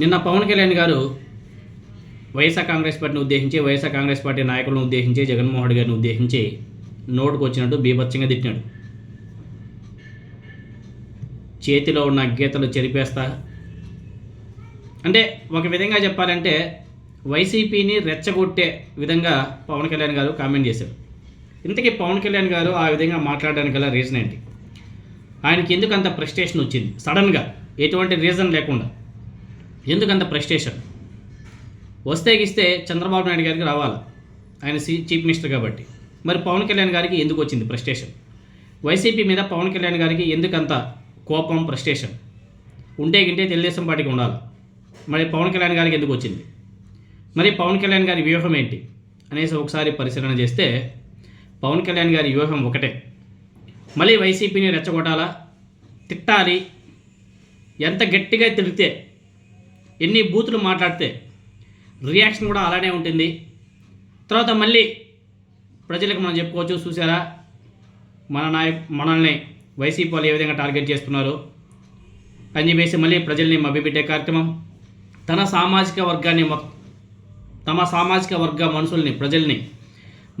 నిన్న పవన్ కళ్యాణ్ గారు వైఎస్ఆర్ కాంగ్రెస్ పార్టీని ఉద్దేశించి వైఎస్ఆర్ కాంగ్రెస్ పార్టీ నాయకులను ఉద్దేశించి జగన్మోహన్ రెడ్డి గారిని ఉద్దేశించి నోటుకు వచ్చినట్టు బీభత్సంగా తిట్టినాడు. చేతిలో ఉన్న గీతలు చెరిపేస్తా. అంటే ఒక విధంగా చెప్పాలంటే వైసీపీని రెచ్చగొట్టే విధంగా పవన్ కళ్యాణ్ గారు కామెంట్ చేశారు. ఇంతకీ పవన్ కళ్యాణ్ గారు ఆ విధంగా మాట్లాడడానికి గల రీజన్ ఏంటి? ఆయనకి ఎందుకు అంత ప్రెస్టేషన్ వచ్చింది? సడన్గా ఎటువంటి రీజన్ లేకుండా? ఎందుకంత ప్రెస్టేషన్ వస్తే గిస్తే చంద్రబాబు నాయుడు గారికి రావాలి. ఆయన సి చీఫ్ మినిస్టర్ కాబట్టి. మరి పవన్ కళ్యాణ్ గారికి ఎందుకు వచ్చింది ప్రెస్టేషన్ వైసీపీ మీద పవన్ కళ్యాణ్ గారికి ఎందుకంత కోపం ప్రెస్టేషన్ ఉంటే గింటే తెలుగుదేశం పార్టీకి ఉండాలి. మరి పవన్ కళ్యాణ్ గారికి ఎందుకు వచ్చింది? మరి పవన్ కళ్యాణ్ గారి వ్యూహం ఏంటి? అనేసి ఒకసారి పరిశీలన చేస్తే పవన్ కళ్యాణ్ గారి వ్యూహం ఒకటే. మళ్ళీ వైసీపీని రెచ్చగొట్టాలా? తిట్టాలి. ఎంత గట్టిగా తిడితే ఎన్ని బూతులు మాట్లాడితే రియాక్షన్ కూడా అలానే ఉంటుంది. తర్వాత మళ్ళీ ప్రజలకు మనం చెప్పుకోవచ్చు చూసారా మన నాయ మనల్ని వైసీపీ వాళ్ళు ఏ విధంగా టార్గెట్ చేస్తున్నారు? అని చెప్పేసి మళ్ళీ ప్రజల్ని మభ్యపెట్టే కార్యక్రమం. తన సామాజిక వర్గాన్ని తమ సామాజిక వర్గ మనుషుల్ని ప్రజల్ని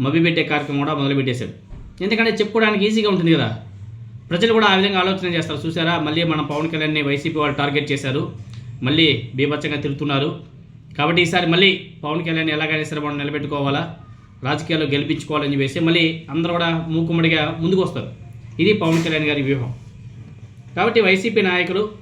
మభ్యపెట్టే కార్యక్రమం కూడా మొదలుపెట్టేశాడు ఎందుకంటే చెప్పుకోవడానికి ఈజీగా ఉంటుంది కదా? ప్రజలు కూడా ఆ విధంగా ఆలోచన చేస్తారు. చూసారా మళ్ళీ మన పవన్ కళ్యాణ్ని వైసీపీ వాళ్ళు టార్గెట్ చేశారు. మళ్ళీ బీభత్సంగా తిరుగుతున్నారు. కాబట్టి ఈసారి మళ్ళీ పవన్ కళ్యాణ్ ఎలాగైనా సరే మనం నిలబెట్టుకోవాలా? రాజకీయాల్లో గెలిపించుకోవాలని చెప్పేసి మళ్ళీ అందరూ కూడా మూకుమ్మడిగా ముందుకు వస్తారు. ఇది పవన్ కళ్యాణ్ గారి వ్యూహం. కాబట్టి వైసీపీ నాయకులు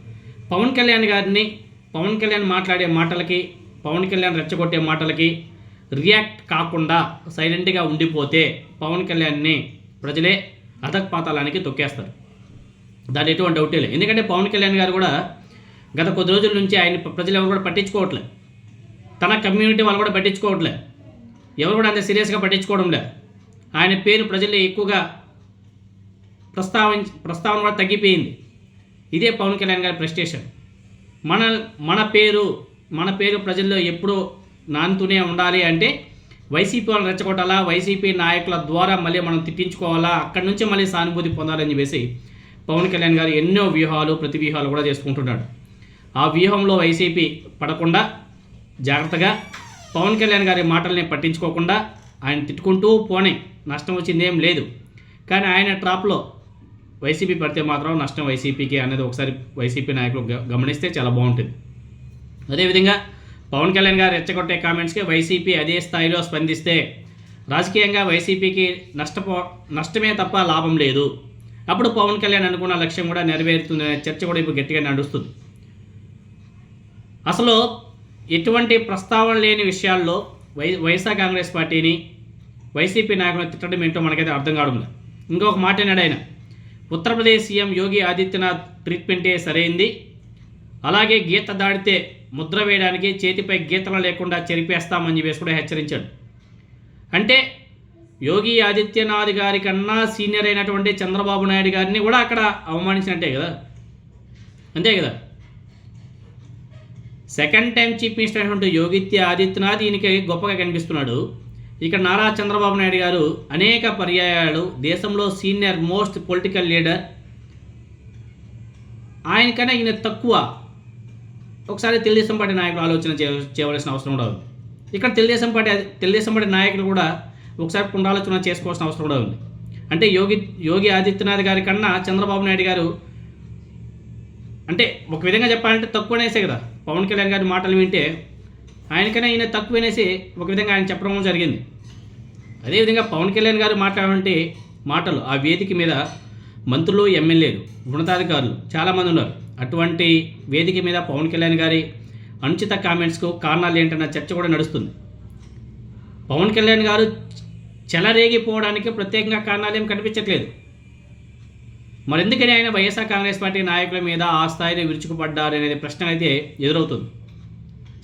పవన్ కళ్యాణ్ గారిని పవన్ కళ్యాణ్ మాట్లాడే మాటలకి పవన్ కళ్యాణ్ రెచ్చగొట్టే మాటలకి రియాక్ట్ కాకుండా సైలెంట్గా ఉండిపోతే పవన్ కళ్యాణ్ని ప్రజలే అధక్పాతాలానికి తొక్కేస్తారు. దాని ఎటువంటి డౌటే లేదు. ఎందుకంటే పవన్ కళ్యాణ్ గారు కూడా గత కొద్ది రోజుల నుంచి ఆయన ప్రజలు ఎవరు కూడా పట్టించుకోవట్లే. తన కమ్యూనిటీ వాళ్ళు కూడా పట్టించుకోవట్లే. ఎవరు కూడా అంత సీరియస్గా పట్టించుకోవడం లే ఆయన పేరు ప్రజలు ఎక్కువగా ప్రస్తావించ ప్రస్తావన కూడా తగ్గిపోయింది. ఇదే పవన్ కళ్యాణ్ గారి ప్రెస్టేషన్ మన మన పేరు మన పేరు ప్రజల్లో ఎప్పుడూ నానుతూనే ఉండాలి అంటే వైసీపీ వాళ్ళని రెచ్చగొట్టాలా? వైసీపీ నాయకుల ద్వారా మళ్ళీ మనం తిట్టించుకోవాలా? అక్కడి నుంచి మళ్ళీ సానుభూతి పొందాలని చెప్పేసి పవన్ కళ్యాణ్ గారు ఎన్నో వ్యూహాలు ప్రతి వ్యూహాలు కూడా చేసుకుంటున్నాడు. ఆ వ్యూహంలో వైసీపీ పడకుండా జాగ్రత్తగా పవన్ కళ్యాణ్ గారి మాటల్ని పట్టించుకోకుండా ఆయన తిట్టుకుంటూ పోనే నష్టం వచ్చిందేం లేదు. కానీ ఆయన ట్రాప్లో వైసీపీ పడితే మాత్రం నష్టం వైసీపీకి అనేది ఒకసారి వైసీపీ నాయకులు గ- గమనిస్తే చాలా బాగుంటుంది. అదేవిధంగా పవన్ కళ్యాణ్ గారు రెచ్చగొట్టే కామెంట్స్కి వైసీపీ అదే స్థాయిలో స్పందిస్తే రాజకీయంగా వైసీపీకి నష్టపో నష్టమే తప్ప లాభం లేదు. అప్పుడు పవన్ కళ్యాణ్ అనుకున్న లక్ష్యం కూడా నెరవేరుతుందనే చర్చ కూడా ఇప్పుడు గట్టిగా నడుస్తుంది. అసలు ఎటువంటి ప్రస్తావన లేని విషయాల్లో వై వైఎస్ఆర్ కాంగ్రెస్ పార్టీని వైసీపీ నాయకులను తిట్టడం ఏంటో మనకైతే అర్థం కావడం లేదు ఇంకొక మాట అన్నాడు ఆయన. ఉత్తరప్రదేశ్ సీఎం యోగి ఆదిత్యనాథ్ ట్రీట్మెంటే సరైంది. అలాగే గీత దాడితే ముద్ర వేయడానికి చేతిపై గీతలు లేకుండా చెరిపేస్తామని చెప్పేసి కూడా హెచ్చరించాడు. అంటే యోగి ఆదిత్యనాథ్ గారి కన్నా సీనియర్ అయినటువంటి చంద్రబాబు నాయుడు గారిని కూడా అక్కడ అవమానించినట్టే కదా? అంతే కదా? సెకండ్ టైం చీఫ్ మినిస్టర్ అయినటువంటి యోగిత్య ఆదిత్యనాథ్ ఈయనకి గొప్పగా కనిపిస్తున్నాడు. ఇక్కడ నారా చంద్రబాబు నాయుడు గారు అనేక పర్యాయాలు దేశంలో సీనియర్ మోస్ట్ పొలిటికల్ లీడర్ ఆయనకన్నా ఈయన తక్కువ ఒకసారి తెలుగుదేశం పార్టీ నాయకులు ఆలోచన చేయ- చేయవలసిన అవసరం కూడా ఉంది. ఇక్కడ తెలుగుదేశం పార్టీ తెలుగుదేశం పార్టీ నాయకులు కూడా ఒకసారి పునరాలోచన చేసుకోవాల్సిన అవసరం కూడా ఉంది. అంటే యోగి యోగి ఆదిత్యనాథ్ గారి కన్నా చంద్రబాబు నాయుడు గారు అంటే ఒక విధంగా చెప్పాలంటే తక్కువనేసే కదా. పవన్ కళ్యాణ్ గారి మాటలు వింటే ఆయనకైనా ఈయన తక్కువనేసి ఒక విధంగా ఆయన చెప్పడం జరిగింది. అదేవిధంగా పవన్ కళ్యాణ్ గారు మాట్లాడే మాటలు ఆ వేదిక మీద మంత్రులు ఎమ్మెల్యేలు ఉన్నతాధికారులు చాలామంది ఉన్నారు. అటువంటి వేదిక మీద పవన్ కళ్యాణ్ గారి అనుచిత కామెంట్స్కు కారణాలు ఏంటన్న చర్చ కూడా నడుస్తుంది. పవన్ కళ్యాణ్ గారు చెలరేగిపోవడానికి ప్రత్యేకంగా కారణాలు ఏం కనిపించట్లేదు. మరెందుకని ఆయన వైఎస్ఆర్ కాంగ్రెస్ పార్టీ నాయకుల మీద ఆ స్థాయిలో విరుచుకుపడ్డారు అనేది ప్రశ్న అయితే ఎదురవుతుంది.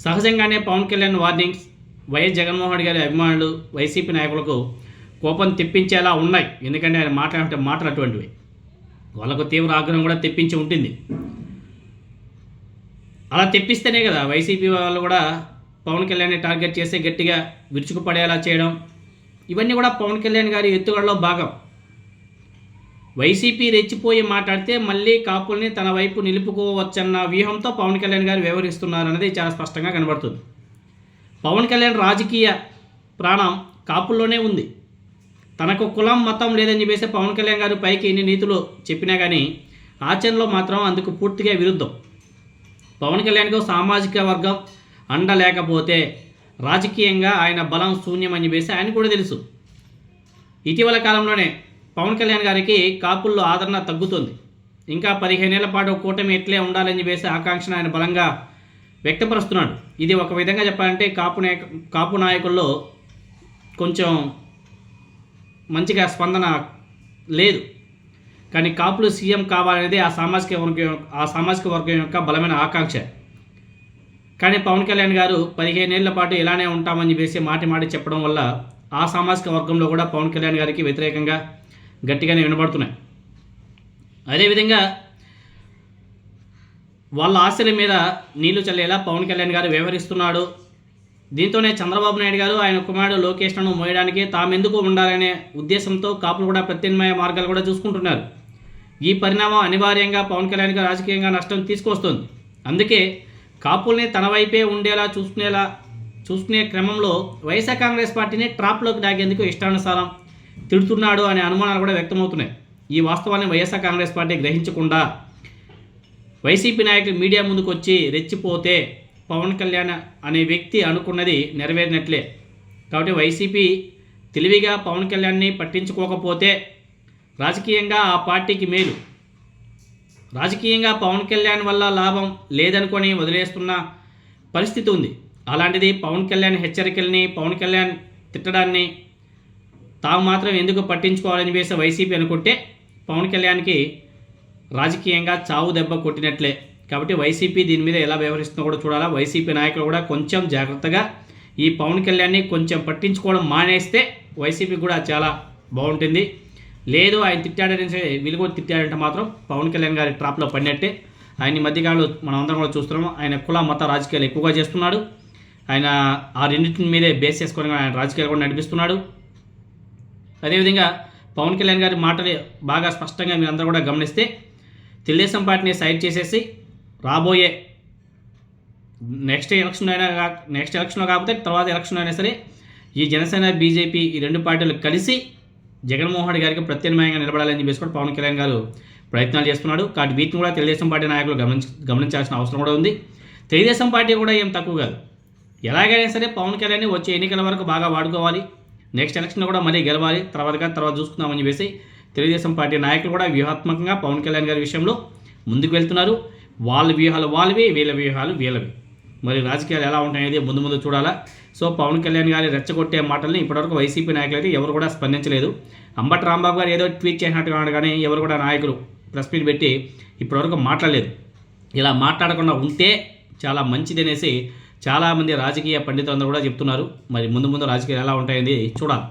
సహజంగానే Pawan Kalyan warnings Y S Jaganmohan Reddy గారి అభిమానులు వైసీపీ నాయకులకు కోపం తెప్పించేలా ఉన్నాయి. ఎందుకంటే ఆయన మాట్లాడే మాటలు అటువంటివి. వాళ్ళకు తీవ్ర ఆగ్రహం కూడా తెప్పించి ఉంటుంది. అలా తెప్పిస్తేనే కదా వైసీపీ వాళ్ళు కూడా పవన్ కళ్యాణ్ని టార్గెట్ చేస్తే గట్టిగా విరుచుకుపడేలా చేయడం. ఇవన్నీ కూడా పవన్ కళ్యాణ్ గారి ఎత్తుగడలో భాగం. వైసీపీ రెచ్చిపోయి మాట్లాడితే మళ్ళీ కాపుల్ని తన వైపు నిలుపుకోవచ్చన్న వ్యూహంతో పవన్ కళ్యాణ్ గారు వ్యవహరిస్తున్నారన్నది చాలా స్పష్టంగా కనబడుతుంది. పవన్ కళ్యాణ్ రాజకీయ ప్రాణం కాపుల్లోనే ఉంది. తనకు కులం మతం లేదని చెప్పేసి పవన్ కళ్యాణ్ గారు పైకి ఎన్ని నీతులు చెప్పినా కానీ ఆచరణలో మాత్రం అందుకు పూర్తిగా విరుద్ధం. పవన్ కళ్యాణ్కు సామాజిక వర్గం అండ లేకపోతే రాజకీయంగా ఆయన బలం శూన్యం అని చెప్పేసి ఆయన కూడా తెలుసు. ఇటీవల కాలంలోనే పవన్ కళ్యాణ్ గారికి కాపుల్లో ఆదరణ తగ్గుతుంది. ఇంకా పదిహేనేళ్ళ పాటు కూటమి ఎట్లే ఉండాలని చెప్పేసి ఆకాంక్షను ఆయన బలంగా వ్యక్తపరుస్తున్నాడు. ఇది ఒక విధంగా చెప్పాలంటే కాపు నాయక కాపు నాయకుల్లో కొంచెం మంచిగా స్పందన లేదు. కానీ కాపులు సీఎం కావాలనేది ఆ సామాజిక వర్గం ఆ సామాజిక వర్గం యొక్క బలమైన ఆకాంక్ష. కానీ పవన్ కళ్యాణ్ గారు పదిహేనేళ్ళ పాటు ఇలానే ఉంటామని చెప్పేసి మాటి మాటి చెప్పడం వల్ల ఆ సామాజిక వర్గంలో కూడా పవన్ కళ్యాణ్ గారికి వ్యతిరేకంగా గట్టిగానే వినబడుతున్నాయి. అదేవిధంగా వాళ్ళ ఆశల మీద నీళ్ళు చల్లేలా పవన్ కళ్యాణ్ గారు వ్యవహరిస్తున్నాడు. దీంతోనే చంద్రబాబు నాయుడు గారు ఆయన కుమారుడు లోకేష్లను మోయడానికి తామెందుకు ఉండాలనే ఉద్దేశంతో కాపులు కూడా ప్రత్యామ్నాయ మార్గాలు కూడా చూసుకుంటున్నారు. ఈ పరిణామం అనివార్యంగా పవన్ కళ్యాణ్కి రాజకీయంగా నష్టం తీసుకొస్తుంది. అందుకే కాపుల్ని తన వైపే ఉండేలా చూసుకునేలా చూసుకునే క్రమంలో వైఎస్ఆర్ కాంగ్రెస్ పార్టీని ట్రాప్లోకి దాగేందుకు ఇష్టానుసారం తిడుతున్నాడు అనే అనుమానాలు కూడా వ్యక్తమవుతున్నాయి. ఈ వాస్తవాన్ని వైఎస్ఆర్ కాంగ్రెస్ పార్టీ గ్రహించకుండా వైసీపీ నాయకులు మీడియా ముందుకు వచ్చి రెచ్చిపోతే పవన్ కళ్యాణ్ అనే వ్యక్తి అనుకున్నది నెరవేరినట్లే. కాబట్టి వైసీపీ తెలివిగా పవన్ కళ్యాణ్ని పట్టించుకోకపోతే రాజకీయంగా ఆ పార్టీకి మేలు. రాజకీయంగా పవన్ కళ్యాణ్ వల్ల లాభం లేదనుకొని వదిలేస్తున్న పరిస్థితి ఉంది. అలాంటిది పవన్ కళ్యాణ్ హెచ్చరికల్ని పవన్ కళ్యాణ్ తిట్టడాన్ని తాము మాత్రం ఎందుకు పట్టించుకోవాలని వేసే వైసీపీ అనుకుంటే పవన్ కళ్యాణ్కి రాజకీయంగా చావు దెబ్బ కొట్టినట్లే. కాబట్టి వైసీపీ దీని మీద ఎలా వ్యవహరిస్తుందో కూడా చూడాలా. వైసీపీ నాయకులు కూడా కొంచెం జాగ్రత్తగా ఈ పవన్ కళ్యాణ్ని కొంచెం పట్టించుకోవడం మానేస్తే వైసీపీ కూడా చాలా బాగుంటుంది. లేదు ఆయన తిట్టాడని సరే వీళ్ళు కూడా తిట్టాడంటే మాత్రం పవన్ కళ్యాణ్ గారి ట్రాప్లో పడినట్టే. ఆయన ఈ మధ్యకాలంలో మనం అందరం కూడా చూస్తున్నాము. ఆయన కుల మత రాజకీయాలు ఎక్కువగా చేస్తున్నాడు. ఆయన ఆ రెండింటి మీదే బేస్ చేసుకొని ఆయన రాజకీయాలు కూడా నడిపిస్తున్నాడు. అదేవిధంగా పవన్ కళ్యాణ్ గారి మాటలు బాగా స్పష్టంగా మీరు కూడా గమనిస్తే తెలుగుదేశం పార్టీని సైడ్ చేసేసి రాబోయే నెక్స్ట్ ఎలక్షన్ అయినా కా నెక్స్ట్ ఎలక్షన్లో కాకపోతే తర్వాత ఎలక్షన్ అయినా సరే ఈ జనసేన బీజేపీ ఈ రెండు పార్టీలు కలిసి జగన్మోహన్ రెడ్డి గారికి ప్రత్యామ్నాయంగా నిలబడాలని చెప్పేసి కూడా పవన్ కళ్యాణ్ గారు ప్రయత్నాలు చేస్తున్నాడు కాబట్టి వీటిని కూడా తెలుగుదేశం పార్టీ నాయకులు గమనించ గమనించాల్సిన అవసరం కూడా ఉంది. తెలుగుదేశం పార్టీ కూడా ఏం తక్కువ కాదు. ఎలాగైనా సరే పవన్ కళ్యాణ్ వచ్చే ఎన్నికల వరకు బాగా వాడుకోవాలి. నెక్స్ట్ ఎలక్షన్లో కూడా మళ్ళీ గెలవాలి. తర్వాత తర్వాత చూసుకుందామని చెప్పేసి తెలుగుదేశం పార్టీ నాయకులు కూడా వ్యూహాత్మకంగా పవన్ కళ్యాణ్ గారి విషయంలో ముందుకు వెళ్తున్నారు. వాళ్ళ వ్యూహాలు వాళ్ళవి వీళ్ళ వ్యూహాలు వీళ్ళవి. మరి రాజకీయాలు ఎలా ఉంటాయనేది ముందు ముందు చూడాలా. సో పవన్ కళ్యాణ్ గారి రెచ్చగొట్టే మాటల్ని ఇప్పటివరకు వైసీపీ నాయకులు అయితే ఎవరు కూడా స్పందించలేదు. అంబటి రాంబాబు గారు ఏదో ట్వీట్ చేసినట్టుగా కానీ ఎవరు కూడా నాయకులు ప్రెస్ మీట్ పెట్టి ఇప్పటివరకు మాట్లాడలేదు. ఇలా మాట్లాడకుండా ఉంటే చాలా మంచిది అనేసి చాలామంది రాజకీయ పండితులందరూ కూడా చెప్తున్నారు. మరి ముందు ముందు రాజకీయాలు ఎలా ఉంటాయని చూడాలి.